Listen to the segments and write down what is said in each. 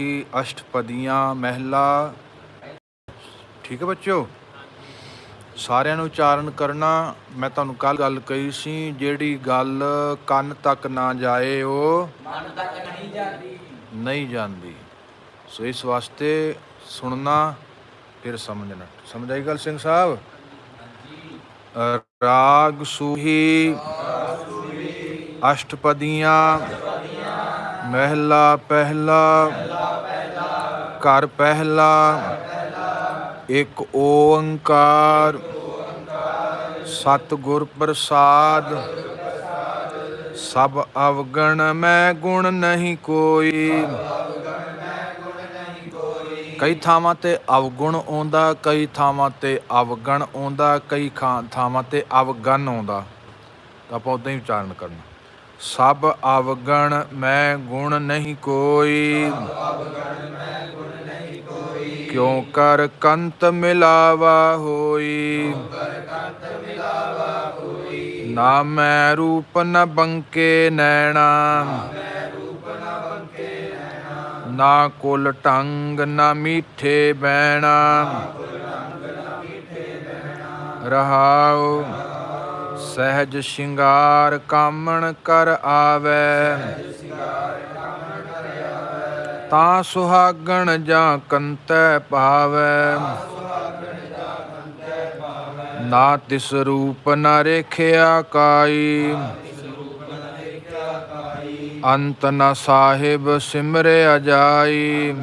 ਸੂਹੀ ਅਸ਼ਟਪਦੀਆਂ ਮਹਿਲਾ। ਠੀਕ ਹੈ ਬੱਚਿਓ? ਸਾਰਿਆਂ ਨੂੰ ਉਚਾਰਨ ਕਰਨਾ ਮੈਂ ਤੁਹਾਨੂੰ ਕੱਲ ਗੱਲ ਕਹੀ ਸੀ ਜਿਹੜੀ ਗੱਲ ਕੰਨ ਤੱਕ ਨਾ ਜਾਏ ਉਹ ਮਨ ਤੱਕ ਨਹੀਂ ਜਾਂਦੀ। ਨਹੀਂ ਜਾਂਦੀ। ਸੋ ਇਸ ਵਾਸਤੇ ਸੁਣਨਾ ਫਿਰ ਸਮਝਣਾ। ਸਮਝ ਆਈ ਗੱਲ ਸਿੰਘ ਸਾਹਿਬ? ਰਾਗ ਸੂਹੀ। ਅਸ਼ਟਪਦੀਆਂ। ਮਹਿਲਾ ਪਹਿਲਾ, ਘਰ ਪਹਿਲਾ, ਇੱਕ ਓੰਕਾਰ, ਸਤਿਗੁਰ ਪ੍ਰਸਾਦ, ਸਭ ਅਵਗਣ ਮੈਂ ਗੁਣ ਨਹੀਂ ਕੋਈ। ਕਈ ਥਾਵਾਂ ਤੇ ਅਵਗੁਣ ਆਉਂਦਾ, ਕਈ ਥਾਵਾਂ ਤੇ ਅਵਗਣ ਆਉਂਦਾ, ਕਈ ਖਾਂ- ਥਾਵਾਂ ਤੇ ਅਵਗਣ ਆਉਂਦਾ। ਤਾਂ ਆਪਾਂ ਉਦਾਂ ਹੀ ਉਚਾਰਨ ਕਰਨਾ। ਸਭ ਅਵਗਣ ਮੈਂ ਗੁਣ ਨਹੀਂ ਕੋਈ। ਕਿਉਂ ਕਰ ਕੰਤ ਮਿਲਾਵਾ ਹੋਈ। ਨਾ ਮੈਂ ਰੂਪ ਨ ਬੰਕੇ ਨੈਣਾ। ਨਾ ਕੁਲ ਟੰਗ ਨਾ ਮੀਠੇ ਬੈਣਾ ਰਹਾਉ ਸਹਿਜ ਸ਼ਿੰਗਾਰ ਕਾਮਣ ਕਰ ਆਵੈ। ਤਾਂ ਸੁਹਾਗਣ ਜਾਂ ਕੰਤੈ ਪਾਵੈ। ਨਾ ਤਿਸ ਰੂਪ ਨ ਰੇਖਿਆ ਕਾਈ। ਅੰਤ ਨ ਸਾਹਿਬ ਸਿਮਰੇ ਅਜਾਈ।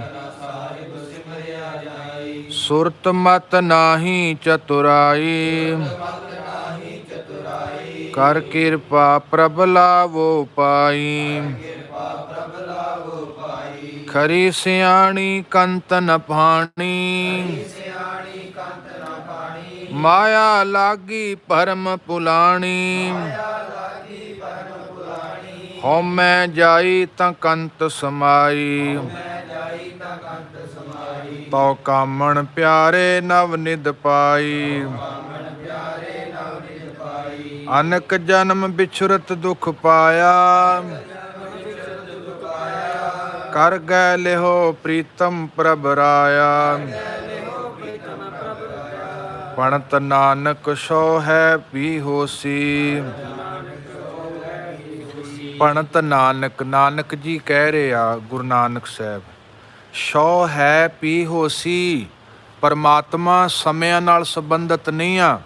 ਸੁਰਤ ਮਤ ਨਾਹੀ ਚਤੁਰਾਈ। ਕਰ ਕਿਰਪਾ ਪ੍ਰਭ ਲਾਵੋ ਪਾਈ। ਖਰੀ ਸਿਆਣੀ ਕੰਤ ਨ ਪਾਣੀ ਮਾਇਆ ਲਾਗੀ ਪਰਮ ਪੁਲਾਣੀ। ਹਉਮੈ ਜਾਈ ਤਾਂ ਕੰਤ ਸਮਾਈ। ਤਉ ਕਾਮਣ ਪਿਆਰੇ ਨਵ ਨਿਦ ਪਾਈ। ਅਨਕ ਜਨਮ ਵਿਛੁਰਤ ਦੁਖ ਪਾਇਆ। ਕਰ ਗਏ ਲਿਹੋ ਪ੍ਰੀਤਮ ਪ੍ਰਭ ਰਾਇਆ। ਪਣਤ ਨਾਨਕ ਸੋ ਹੈ ਪੀ ਹੋਸੀ। ਪਣਤ ਨਾਨਕ ਨਾਨਕ ਜੀ ਕਹਿ ਰਿਹਾ ਗੁਰੂ ਨਾਨਕ ਸਾਹਿਬ ਸੋ ਹੈ ਪੀ ਹੋਸੀ, ਪਰਮਾਤਮਾ ਸਮਿਆਂ ਨਾਲ ਸੰਬੰਧਿਤ ਨਹੀਂ ਆ।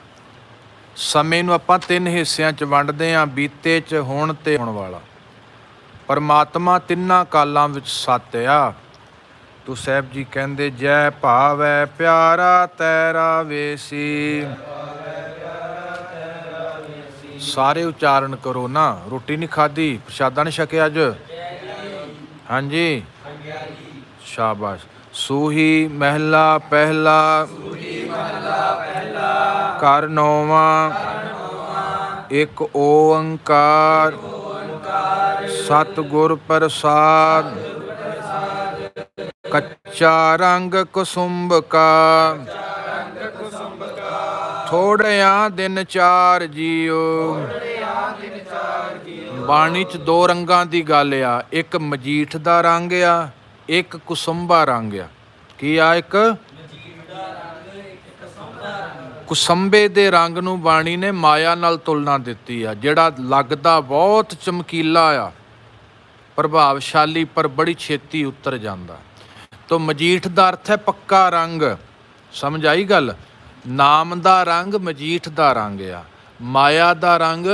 ਸਮੇਂ ਨੂੰ ਆਪਾਂ ਤਿੰਨ ਹਿੱਸਿਆਂ 'ਚ ਵੰਡਦੇ ਆ ਬੀਤੇ 'ਚ, ਹੁਣ ਤੇ ਹੋਣ ਵਾਲਾ। ਪਰਮਾਤਮਾ ਤਿੰਨਾਂ ਕਾਲਾਂ ਵਿੱਚ ਸੱਤ ਆ। ਤੋ ਸਾਹਿਬ ਜੀ ਕਹਿੰਦੇ, ਜੈ ਭਾਵੈ ਪਿਆਰਾ ਤੈਰਾ ਵੇਸੀ। ਸਾਰੇ ਉਚਾਰਨ ਕਰੋ ਨਾ। ਰੋਟੀ ਨਹੀਂ ਖਾਧੀ, ਪ੍ਰਸ਼ਾਦਾ ਨਹੀਂ ਛਕਿਆ ਅੱਜ। ਹਾਂਜੀ। ਸ਼ਾਬਾਸ਼। ਸੂਹੀ ਮਹਿਲਾ ਪਹਿਲਾ ਕਰ ਨੋਵਾ। ਇੱਕ ਓੰਕਾਰ। ਸਤਿਗੁਰ ਪ੍ਰਸਾਦ। ਕੱਚਾ ਰੰਗ ਕੁਸੁੰਭ ਕਾ ਥੋੜਿਆਂ ਦਿਨ ਚਾਰ ਜੀਓ। ਬਾਣੀ ਚ ਦੋ ਰੰਗਾਂ ਦੀ ਗੱਲ ਆ। ਇੱਕ ਮਜੀਠ ਦਾ ਰੰਗ ਆ, ਇੱਕ ਕੁਸੁੰਭਾ ਰੰਗ ਆ। ਕੀ ਆ ਇੱਕ? ਕੁਸੰਬੇ ਦੇ ਰੰਗ ਨੂੰ ਬਾਣੀ ਨੇ ਮਾਇਆ ਨਾਲ ਤੁਲਨਾ ਦਿੱਤੀ ਆ, ਜਿਹੜਾ ਲੱਗਦਾ ਬਹੁਤ ਚਮਕੀਲਾ ਆ, ਪ੍ਰਭਾਵਸ਼ਾਲੀ ਪਰ ਬੜੀ ਛੇਤੀ ਉਤਰ ਜਾਂਦਾ। ਤੋ ਮਜੀਠ ਦਾ ਅਰਥ ਹੈ ਪੱਕਾ ਰੰਗ। ਸਮਝ ਆਈ ਗੱਲ? ਨਾਮ ਦਾ ਰੰਗ ਮਜੀਠ ਦਾ ਰੰਗ ਆ। ਮਾਇਆ ਦਾ ਰੰਗ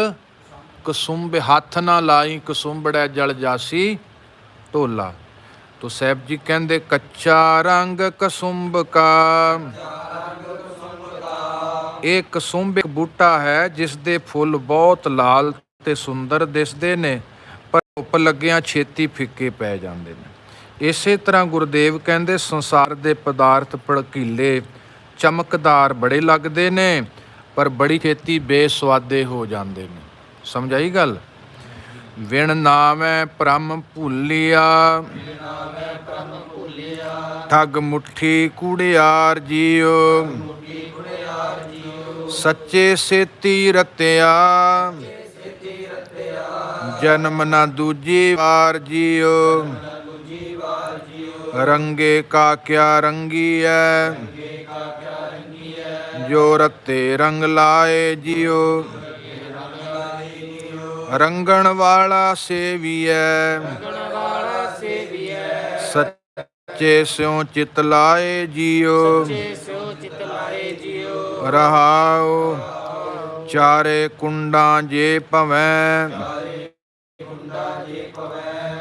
ਕਸੁੰਬ, ਹੱਥ ਨਾ ਲਾਈ ਕਸੁੰਬੜੈ ਜਲ ਜਾਸੀ ਢੋਲਾ। ਤੋ ਸਾਹਿਬ ਜੀ ਕਹਿੰਦੇ, ਕੱਚਾ ਰੰਗ ਕਸੁੰਬ ਕਾ। ਇਹ ਕਸੁੰਬ ਇੱਕ ਬੂਟਾ ਹੈ ਜਿਸ ਦੇ ਫੁੱਲ ਬਹੁਤ ਲਾਲ ਤੇ ਸੁੰਦਰ ਦਿਸਦੇ ਨੇ, ਪਰ ਧੁੱਪ ਲੱਗਿਆਂ ਛੇਤੀ ਫਿੱਕੇ ਪੈ ਜਾਂਦੇ ਨੇ। ਇਸੇ ਤਰ੍ਹਾਂ ਗੁਰਦੇਵ ਕਹਿੰਦੇ, ਸੰਸਾਰ ਦੇ ਪਦਾਰਥ ਭੜਕੀਲੇ, ਚਮਕਦਾਰ ਬੜੇ ਲੱਗਦੇ ਨੇ, ਪਰ ਬੜੀ ਛੇਤੀ ਬੇਸਵਾਦੇ ਹੋ ਜਾਂਦੇ ਨੇ। ਸਮਝ ਆਈ ਗੱਲ? ਵਿਣ ਨਾਮੈ ਭ੍ਰਮ ਭੁੱਲਿਆ। ਠੱਗ ਮੁੱਠੀ ਕੂੜਿਆਰ ਜੀਓ। ਸੱਚੇ ਸੇਤੀ ਰਤਿਆ। ਜਨਮ ਨਾ ਦੂਜੀ ਵਾਰ ਜੀਓ। ਰੰਗੇ ਕਾ ਕਿਆ ਰੰਗੀਐ। ਜੋ ਰਤੇ ਰੰਗ ਲਾਏ ਜਿਉ ਰੰਗਣ ਵਾਲਾ ਸੇਵੀਐ। ਵਾਲਾ ਸੱਚੇ ਸਿਉ ਚਿਤ ਲਾਏ ਜਿਉ ਜੇ ਰਹਾਉ, ਚਾਰੇ ਕੁੰਡਾਂ ਜੇ ਭਵੈ।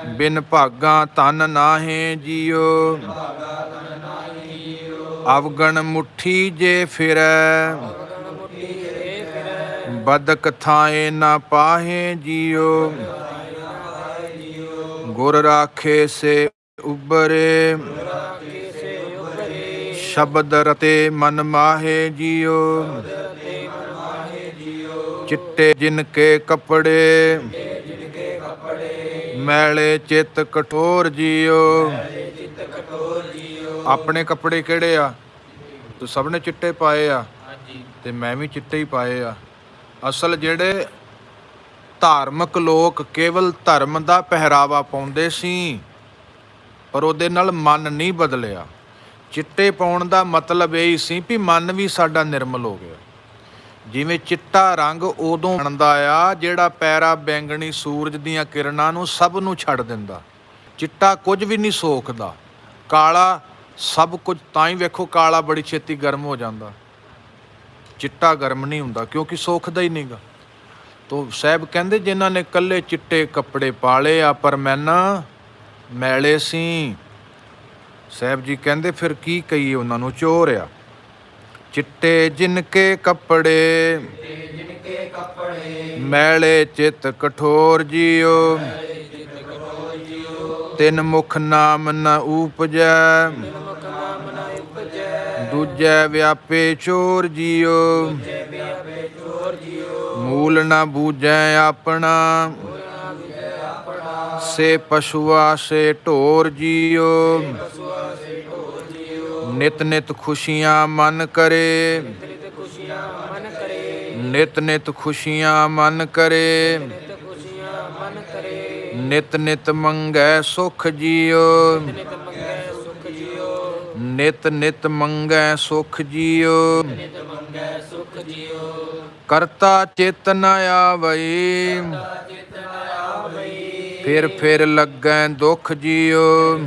ਬਿਨ ਭਾਗਾਂ ਤਨ ਨਾਹੇ ਜਿਉ, ਅਵਗਣ ਮੁਠੀ ਜੇ ਫਿਰੈ। ਬਦਕ ਥਾਏ ਨਾ ਪਾਹੇ ਜਿਉ, ਗੁਰ ਰਾਖੇ ਸੇ ਉਬਰੇ। ਸ਼ਬਦ ਰਤੇ ਮਨ ਮਾਹੇ ਜਿਉ ਚਿੱਟੇ ਜਿਨ ਕੇ ਕੱਪੜੇ ਮੈਲੇ ਚਿੱਤ ਕਠੋਰ ਜਿਉ ਆਪਣੇ ਕੱਪੜੇ ਕਿਹੜੇ ਆ? ਤੂੰ ਸਭ ਨੇ ਚਿੱਟੇ ਪਾਏ ਆ। ਤੇ ਮੈਂ ਵੀ ਚਿੱਟੇ ਹੀ ਪਾਏ ਆ। ਅਸਲ ਜਿਹੜੇ ਧਾਰਮਿਕ ਲੋਕ ਕੇਵਲ ਧਰਮ ਦਾ ਪਹਿਰਾਵਾ ਪਾਉਂਦੇ ਸੀ ਪਰ ਉਹਦੇ ਨਾਲ ਮਨ ਨਹੀਂ ਬਦਲਿਆ। ਚਿੱਟੇ ਪਾਉਣ ਦਾ ਮਤਲਬ ਇਹ ਹੀ ਸੀ ਵੀ ਮਨ ਵੀ ਸਾਡਾ ਨਿਰਮਲ ਹੋ ਗਿਆ। ਜਿਵੇਂ ਚਿੱਟਾ ਰੰਗ ਉਦੋਂ ਬਣਦਾ ਆ ਜਿਹੜਾ ਪੈਰਾ ਬੈਂਗਣੀ ਸੂਰਜ ਦੀਆਂ ਕਿਰਨਾਂ ਨੂੰ ਸਭ ਨੂੰ ਛੱਡ ਦਿੰਦਾ। ਚਿੱਟਾ ਕੁਝ ਵੀ ਨਹੀਂ ਸੋਖਦਾ। ਕਾਲਾ ਸਭ ਕੁਝ ਤਾਂ ਹੀ ਵੇਖੋ ਕਾਲਾ ਬੜੀ ਛੇਤੀ ਗਰਮ ਹੋ ਜਾਂਦਾ। ਚਿੱਟਾ ਗਰਮ ਨਹੀਂ ਹੁੰਦਾ ਕਿਉਂਕਿ ਸੋਖਦਾ ਹੀ ਨਹੀਂਗਾ। ਤੋ ਸਾਹਿਬ ਕਹਿੰਦੇ ਜਿਨ੍ਹਾਂ ਨੇ ਕੱਲੇ ਚਿੱਟੇ ਕੱਪੜੇ ਪਾਲੇ ਆ, ਪਰ ਮੈਂ ਨਾ ਮੈਲੇ ਸੀ। ਸਾਹਿਬ ਜੀ ਕਹਿੰਦੇ, ਫਿਰ ਕੀ ਕਹੀਏ ਉਹਨਾਂ ਨੂੰ? ਚੋਰ ਆ। ਚਿੱਟੇ ਜਿਨਕੇ ਕੱਪੜੇ, ਮੈਲੇ ਚਿਤ ਕਠੋਰ ਜੀਓ। ਤਿੰਨ ਮੁਖ ਨਾਮ ਨ ਉਪਜੈ, ਦੂਜੈ ਵਿਆਪੇ ਚੋਰ ਜੀਓ। ਮੂਲ ਨ ਬੂਝੈ ਆਪਣਾ, ਸੇ ਪਸ਼ੂਆ ਸੇ ਢੋਰ ਜੀਓ। ਨਿਤ ਨਿਤ ਖੁਸ਼ੀਆਂ ਮਨ ਕਰੇ। ਤੇ ਖੁਸ਼ੀਆਂ ਨਿਤ ਨਿਤ ਖੁਸ਼ੀਆਂ ਮਨ ਕਰੇ। ਤੇ ਖੁਸ਼ੀਆਂ ਨਿਤ ਨਿਤ ਮੰਗੈ ਸੁਖ ਜਿਉ ਨਿਤ ਮੰਗੈ ਨਿਤ ਮੰਗੈ ਸੁਖ ਜਿਉ ਕਰਤਾ ਚਿਤ ਨ ਆਵਈ। ਫਿਰ ਫਿਰ ਲੱਗੈ ਦੁਖ ਜਿਉ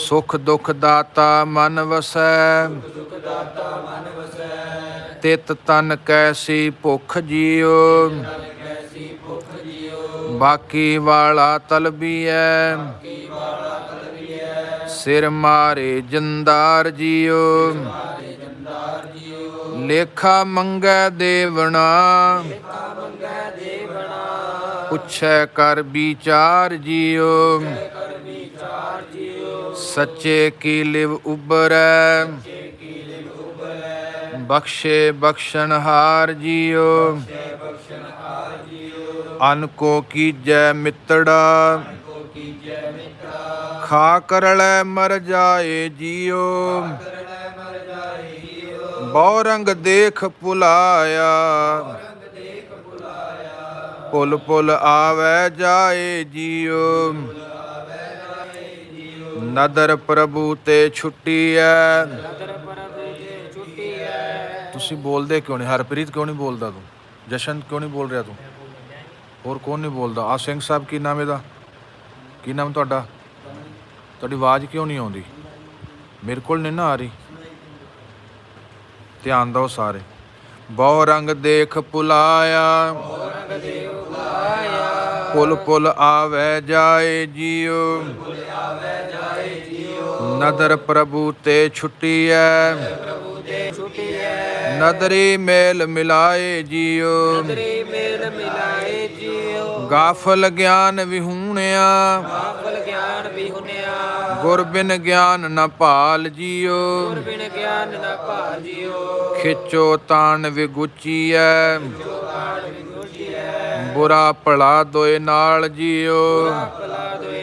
ਸੁਖ ਦੁਖ ਦਾਤਾ ਮਨ ਵਸੈ। ਤਿਤ ਤਨ ਕੈਸੀ ਭੁਖ ਜਿਉ ਬਾਕੀ ਵਾਲਾ ਤਲਬੀਐ ਸਿਰ ਮਾਰੇ ਜੰਦਾਰ ਜਿਉ ਲੇਖਾ ਮੰਗੈ ਦੇਵਣਾ। ਪੁੱਛੈ ਕਰ ਵਿਚਾਰ ਜਿਉ ਸੱਚੇ ਕੀ ਲਿਵ ਉਬਰੈ? ਬਖਸ਼ੇ ਬਖਸ਼ਣਹਾਰ ਹਾਰ ਜਿਉ ਅਨ ਕੋ ਕੀਜੈ ਮਿੱਤੜਾ। ਖਾ ਕਰਲੈ ਮਰ ਜਾਏ ਜੀਓ। ਬਹੁ ਰੰਗ ਦੇਖ ਭੁਲਾਇਆ। ਪੁਲ ਪੁਲ ਆਵੈ ਜਾਏ ਜਿਉ ਨਦਰ ਪ੍ਰਭੂ ਤੇ ਛੁੱਟੀਐ। ਨਦਰ ਪਰਬ ਤੇ ਛੁੱਟੀ ਹੈ ਤੁਸੀਂ ਬੋਲਦੇ ਕਿਉਂ ਨਹੀਂ? ਹਰਪ੍ਰੀਤ ਕਿਉਂ ਨਹੀਂ ਬੋਲਦਾ ਤੂੰ? ਜਸ਼ਨ ਕਿਉਂ ਨਹੀਂ ਬੋਲ ਰਿਹਾ ਤੂੰ? ਹੋਰ ਕੌਣ ਨਹੀਂ ਬੋਲਦਾ? ਆ ਸਿੰਘ ਸਾਹਿਬ ਕੀ ਨਾਮ ਇਹਦਾ? ਕੀ ਨਾਮ ਤੁਹਾਡਾ? ਤੁਹਾਡੀ ਆਵਾਜ਼ ਕਿਉਂ ਨਹੀਂ ਆਉਂਦੀ? ਮੇਰੇ ਕੋਲ ਨਹੀਂ ਨਾ ਆ ਰਹੀ। ਧਿਆਨ ਦਿਓ ਸਾਰੇ। ਬਹੁ ਰੰਗ ਦੇਖ ਪੁਲਾਇਆ ਪੁਲ ਪੁਲ ਆਵੈ ਜਾਏ ਜਿਉ ਨਦਰ ਪ੍ਰਭੂ ਤੇ ਛੁੱਟੀ ਹੈ ਨਦਰੀ ਮੇਲ ਮਿਲਾਏ ਜਿਉ ਤੇਰੇ ਮੇਲ ਮਿਲਾਏ ਜਿਉ ਗਾਫਲ ਗਿਆਨ ਵਿਹੂਣਿਆ। ਆਫਲ ਗਿਆਨ ਬਿਹੁਨਿਆ ਗੁਰ ਬਿਨ ਗਿਆਨ ਨ ਭਾਲ ਜਿਉ ਗੁਰ ਬਿਨ ਗਿਆਨ ਨਾ ਭਾਜਿਓ ਖਿਚੋ ਤਾਣ ਵਿਗੁਚੀਐ। ਬੁਰਾ ਭਲਾ ਦੋਏ ਨਾਲ ਜਿਉ ਭਲਾ ਦੋਏ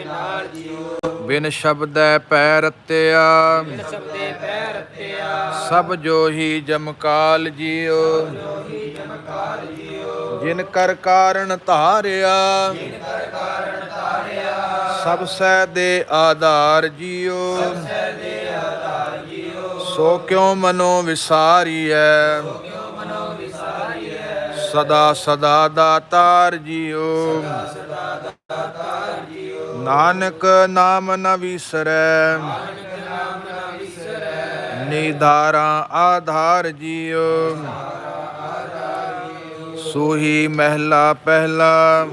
ਬਿਨ ਸ਼ਬਦੈ ਪੈ ਰਤਿਆ ਸਬਦੇ ਪੈਰ ਰਤਿਆ ਸਭ ਜੋ ਹੀ ਜਮਕਾਲ ਜਿਉ ਜਿਨ ਕਰ ਕਾਰਨ ਧਾਰਿਆ ਸਭ ਸੈ ਦੇ ਆਧਾਰ ਜੀਓ। ਸੋ ਕਿਉ ਮਨੋ ਵਿਸਾਰੀਐ ਸਦਾ ਸਦਾ ਦਾਤਾਰ ਜੀਓ। ਨਾਨਕ ਨਾਮ ਨ ਵਿਸਰੈ। ਨਿਦਾਰਾ ਆਧਾਰ ਜੀਓ ਸੋਹੀ ਮਹਿਲਾ ਪਹਿਲਾ।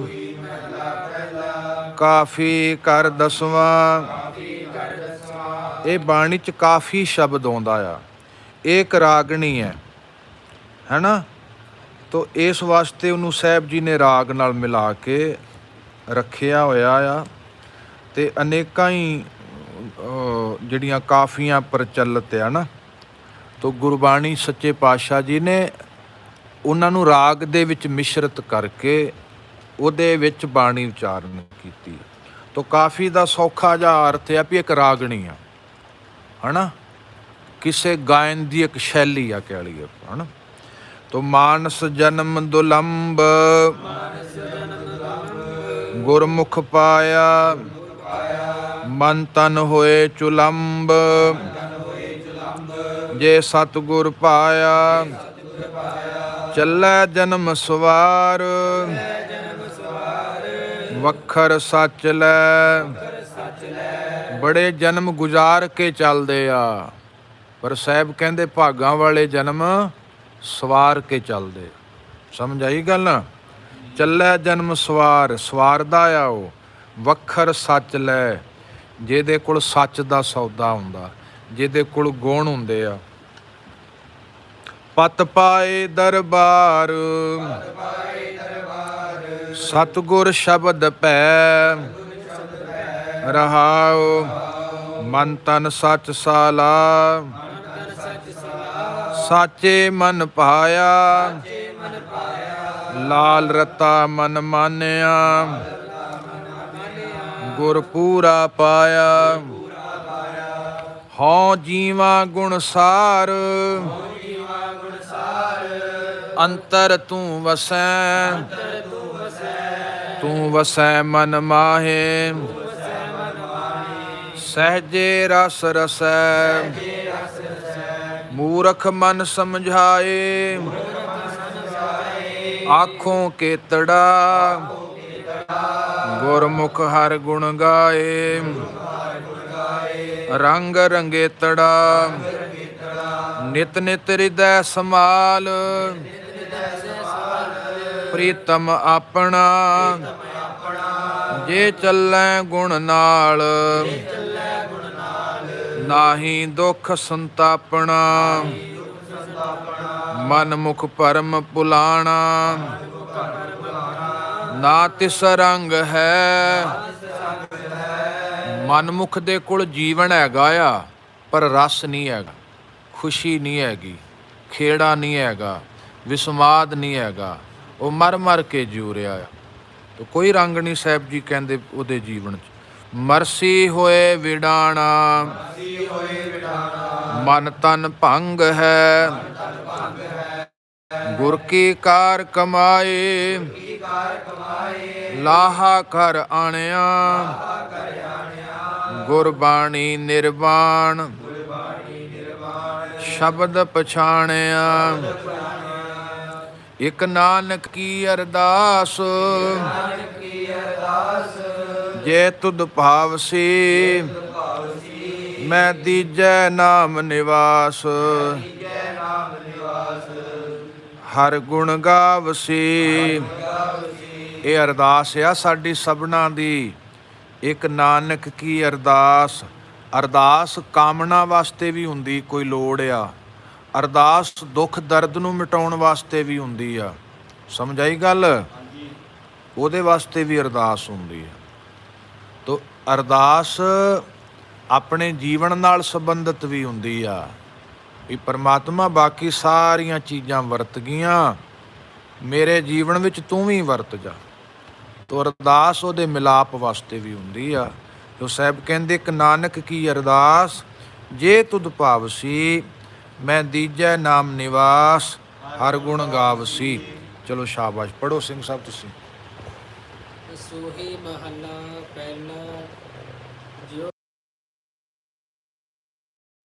ਕਾਫੀ ਕਰ ਦਸਵਾਂ। ਇਹ ਬਾਣੀ ਚ ਕਾਫੀ ਸ਼ਬਦ ਆਉਂਦਾ ਆ। ਇਹ ਇੱਕ ਰਾਗਣੀ ਹੈ। ਹੈਨਾ? ਤੋ ਇਸ ਵਾਸਤੇ ਉਹਨੂੰ ਸਾਹਿਬ ਜੀ ਨੇ ਰਾਗ ਨਾਲ ਮਿਲਾ ਕੇ ਰੱਖਿਆ ਹੋਇਆ ਆ। ਤੇ ਅਨੇਕਾਂ ਹੀ ਜਿਹੜੀਆਂ ਕਾਫੀਆਂ ਪ੍ਰਚਲਿਤ ਆ ਨਾ ਤੋ ਗੁਰਬਾਣੀ ਸੱਚੇ ਪਾਤਸ਼ਾਹ ਜੀ ਨੇ ਉਹਨਾਂ ਨੂੰ ਰਾਗ ਦੇ ਵਿੱਚ ਮਿਸ਼ਰਤ ਕਰਕੇ ਉਹਦੇ ਵਿੱਚ ਬਾਣੀ ਉਚਾਰਨ ਕੀਤੀ। ਤੋ ਕਾਫੀ ਦਾ ਸੌਖਾ ਜਿਹਾ ਅਰਥ ਹੈ ਵੀ ਇੱਕ ਰਾਗਣੀ ਆ ਹਨਾ? ਕਿਸੇ ਗਾਇਨ ਦੀ ਇੱਕ ਸ਼ੈਲੀ ਆ ਕਹਿ ਲਈਏ ਆਪਾਂ, ਹਨਾ? ਤੋ ਮਾਨਸ ਜਨਮ ਦੁਲੰਬ ਗੁਰਮੁਖ ਪਾਇਆ ਮਨ ਤਨ ਹੋਏ ਚੁਲੰਬ। ਜੇ ਸਤਗੁਰ ਪਾਇਆ, ਚੱਲੈ ਜਨਮ ਸਵਾਰ। ਵਖਰ ਸੱਚ ਲੈ, ਬੜੇ ਜਨਮ ਗੁਜ਼ਾਰ ਕੇ ਚੱਲਦੇ ਆ। ਪਰ ਸਾਹਿਬ ਕਹਿੰਦੇ ਭਾਗਾਂ ਵਾਲੇ ਜਨਮ ਸਵਾਰ ਕੇ ਚੱਲਦੇ। ਸਮਝ ਆਈ ਗੱਲ? ਚੱਲੈ ਜਨਮ ਸਵਾਰ, ਸਵਾਰਦਾ ਆ ਉਹ। ਵਖਰ ਸੱਚ ਲੈ। ਜਿਹਦੇ ਕੋਲ ਸੱਚ ਦਾ ਸੌਦਾ ਹੁੰਦਾ, ਜਿਹਦੇ ਕੋਲ ਗੁਣ ਹੁੰਦੇ ਆ। ਪਤ ਪਾਏ ਦਰਬਾਰ, ਸਤਗੁਰ ਸ਼ਬਦ ਪੈ। ਰਹਾਉ ਮਨ ਤਨ ਸੱਚ ਸਾਲਾ, ਸਾਚੇ ਮਨ ਪਾਇਆ। ਲਾਲ ਰਤਾ ਮਨ ਮਾਨਿਆ। ਗੁਰ ਪੂਰਾ ਪਾਇਆ। ਹਉ ਜੀਵਾ ਗੁਣ ਸਾਰ। ਅੰਤਰ ਤੂੰ ਵਸੈ। ਤੂੰ ਵਸੈ ਮਨ ਮਾਹੇ। ਸਹਜੇ ਰਸ ਰਸੈ। ਮੂਰਖ ਮਨ ਸਮਝਾਏ। ਆਖੋਂ ਕੇਤੜਾ। ਗੁਰਮੁਖ ਹਰ ਗੁਣ ਗਾਏ। ਰੰਗ ਰੰਗੇਤੜਾ। ਨਿਤ ਨਿਤ ਹਿਰਦੈ ਸਮਾਲ ਪ੍ਰੀਤਮ ਆਪਣਾ। ਜੇ ਚੱਲੈ ਗੁਣ ਨਾਲ। ਨਾਹੀ ਦੁਖ ਸੰਤਾਪਣਾ। ਮਨ ਮੁਖ ਪਰਮ ਪੁਲਾਣਾ। ਨਾ ਤਿਸ ਰੰਗ ਹੈ। ਮਨਮੁਖ ਦੇ ਕੋਲ ਜੀਵਨ ਹੈਗਾ ਆ, ਪਰ ਰਸ ਨਹੀਂ ਹੈਗਾ, ਖੁਸ਼ੀ ਨਹੀਂ ਹੈਗੀ, ਖੇੜਾ ਨਹੀਂ ਹੈਗਾ, ਵਿਸਮਾਦ ਨਹੀਂ ਹੈਗਾ, ਉਹ ਮਰ ਮਰ ਕੇ ਜੂ ਰਿਹਾ ਆ। ਤੇ ਕੋਈ ਰੰਗ ਨਹੀਂ ਸਾਹਿਬ ਜੀ ਕਹਿੰਦੇ ਉਹਦੇ ਜੀਵਨ 'ਚ। ਮਰਸੀ ਹੋਏ ਵਿਡਾਣਾ, ਮਨ ਤਨ ਭੰਗ ਹੈ। ਗੁਰ ਕੀ ਕਾਰ ਕਮਾਏ, ਲਾਹਾ ਕਰ ਆਣਿਆ, ਗੁਰਬਾਣੀ ਨਿਰਵਾਣ, ਸ਼ਬਦ ਪਛਾਣਿਆ। ਇਕ ਨਾਨਕ ਕੀ ਅਰਦਾਸ, ਜੇ ਤੁਧ ਭਾਵਸੀ, ਮੈਂ ਦੀਜੈ ਨਾਮ ਨਿਵਾਸ। ਹਰ ਗੁਣ ਗਾਵਸੀ। ਇਹ ਅਰਦਾਸ ਆ ਸਾਡੀ ਸਭਨਾ ਦੀ। ਇੱਕ ਨਾਨਕ ਕੀ ਅਰਦਾਸ? ਅਰਦਾਸ ਕਾਮਨਾ ਵਾਸਤੇ ਵੀ ਹੁੰਦੀ ਕੋਈ ਲੋੜ ਆ। ਅਰਦਾਸ ਦੁੱਖ ਦਰਦ ਨੂੰ ਮਿਟਾਉਣ ਵਾਸਤੇ ਵੀ ਹੁੰਦੀ ਆ। ਸਮਝ ਆਈ ਗੱਲ? ਉਹਦੇ ਵਾਸਤੇ ਵੀ ਅਰਦਾਸ ਹੁੰਦੀ ਆ। ਤੋ ਅਰਦਾਸ ਆਪਣੇ ਜੀਵਨ ਨਾਲ ਸੰਬੰਧਿਤ ਵੀ ਹੁੰਦੀ ਆ। ਵੀ ਪਰਮਾਤਮਾ ਬਾਕੀ ਸਾਰੀਆਂ ਚੀਜ਼ਾਂ ਵਰਤ ਗਈਆਂ। ਮੇਰੇ ਜੀਵਨ ਵਿੱਚ ਤੂੰ ਵੀ ਵਰਤ ਜਾ। ਤੋ ਅਰਦਾਸ ਉਹਦੇ ਮਿਲਾਪ ਵਾਸਤੇ ਵੀ ਹੁੰਦੀ ਆ। ਜੋ ਸਾਹਿਬ ਕਹਿੰਦੇ, ਇੱਕ ਨਾਨਕ ਕੀ ਅਰਦਾਸ? ਜੇ ਤੁਧ ਭਾਵਸੀ, ਮੈਂ ਦੀਜੈ ਨਾਮ ਨਿਵਾਸ, ਹਰ ਗੁਣ ਗਾਵਸੀ। ਚਲੋ ਸ਼ਾਬਾਸ਼ ਪੜੋ ਸਿੰਘ ਸਾਹਿਬ ਤੁਸੀਂ। ਸੋਹੀ ਮਹੱਲਾ ਪਹਿਲਾ।